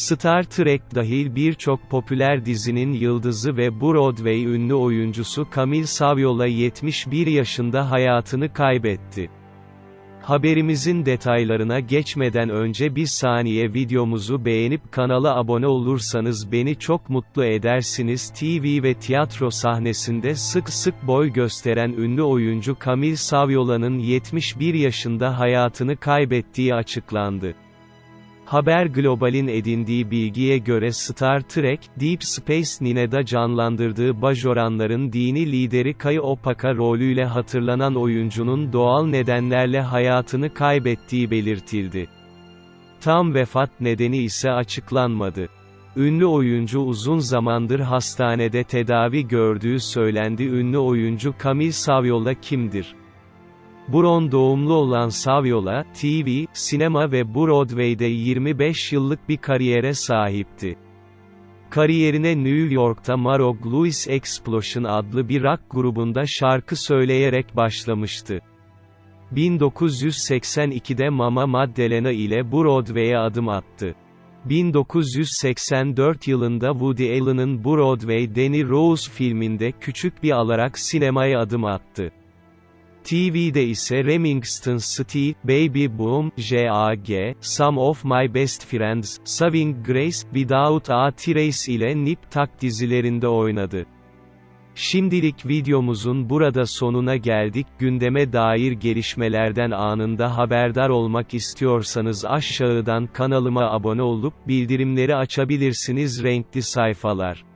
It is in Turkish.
Star Trek dahil birçok popüler dizinin yıldızı ve Broadway ünlü oyuncusu Camille Saviola 71 yaşında hayatını kaybetti. Haberimizin detaylarına geçmeden önce bir saniye videomuzu beğenip kanala abone olursanız beni çok mutlu edersiniz. TV ve tiyatro sahnesinde sık sık boy gösteren ünlü oyuncu Camille Saviola'nın 71 yaşında hayatını kaybettiği açıklandı. Haber Global'in edindiği bilgiye göre Star Trek, Deep Space Nine'da canlandırdığı Bajoranların dini lideri Kay Opaka rolüyle hatırlanan oyuncunun doğal nedenlerle hayatını kaybettiği belirtildi. Tam vefat nedeni ise açıklanmadı. Ünlü oyuncu uzun zamandır hastanede tedavi gördüğü söylendi. Ünlü oyuncu Camille Saviola kimdir? Buron doğumlu olan Saviola, TV, sinema ve Broadway'de 25 yıllık bir kariyere sahipti. Kariyerine New York'ta Marog Louis Explosion adlı bir rock grubunda şarkı söyleyerek başlamıştı. 1982'de Mama Maddalena ile Broadway'e adım attı. 1984 yılında Woody Allen'ın Broadway Danny Rose filminde küçük bir alarak sinemaya adım attı. TV'de ise Remington Steele, Baby Boom, J.A.G., Some of My Best Friends, Saving Grace, Without a Trace ile Nip Tak dizilerinde oynadı. Şimdilik videomuzun burada sonuna geldik. Gündeme dair gelişmelerden anında haberdar olmak istiyorsanız aşağıdan kanalıma abone olup bildirimleri açabilirsiniz renkli sayfalar.